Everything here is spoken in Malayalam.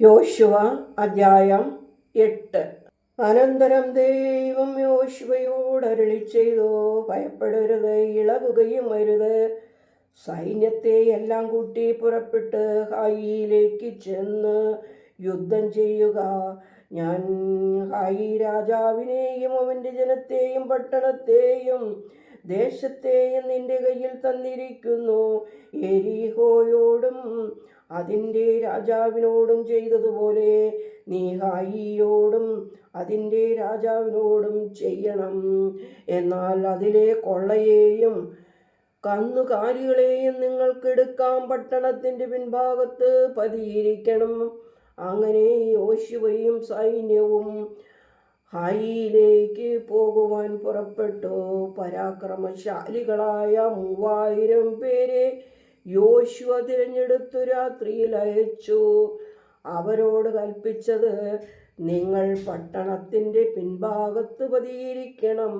യോശുവ അധ്യായം എട്ട്. അനന്തരം ദൈവം യോശുവയോട് അരുളി ചെയ്തോ ഭയപ്പെടരുത് ഇളകുകയും അരുത്. സൈന്യത്തെ എല്ലാം കൂട്ടി പുറപ്പെട്ട് ഹായിയിലേക്ക് ചെന്ന് യുദ്ധം ചെയ്യുക. ഞാൻ ഹായി രാജാവിനെയും അവന്റെ ജനത്തെയും പട്ടണത്തെയും ദേശത്തെയും നിന്റെ കയ്യിൽ തന്നിരിക്കുന്നു. എരിഹോയോടും അതിന്റെ രാജാവിനോടും ചെയ്തതുപോലെ നീ ഹായിയോടും അതിന്റെ രാജാവിനോടും ചെയ്യണം. എന്നാൽ അതിലെ കൊള്ളയെയും കന്നുകാലികളെയും നിങ്ങൾക്കെടുക്കാം. പട്ടണത്തിന്റെ പിൻഭാഗത്ത് പതിയിരിക്കണം. അങ്ങനെ യോശുവയും സൈന്യവും ഹായിയിലേക്ക് പോകുവാൻ പുറപ്പെട്ടു. പരാക്രമശാലികളായ മൂവായിരം പേരെ യോശുവ തിരഞ്ഞെടുത്തു രാത്രിയിൽ അയച്ചു. അവരോട് കൽപ്പിച്ചത് നിങ്ങൾ പട്ടണത്തിന്റെ പിൻഭാഗത്ത് പതിയിരിക്കണം.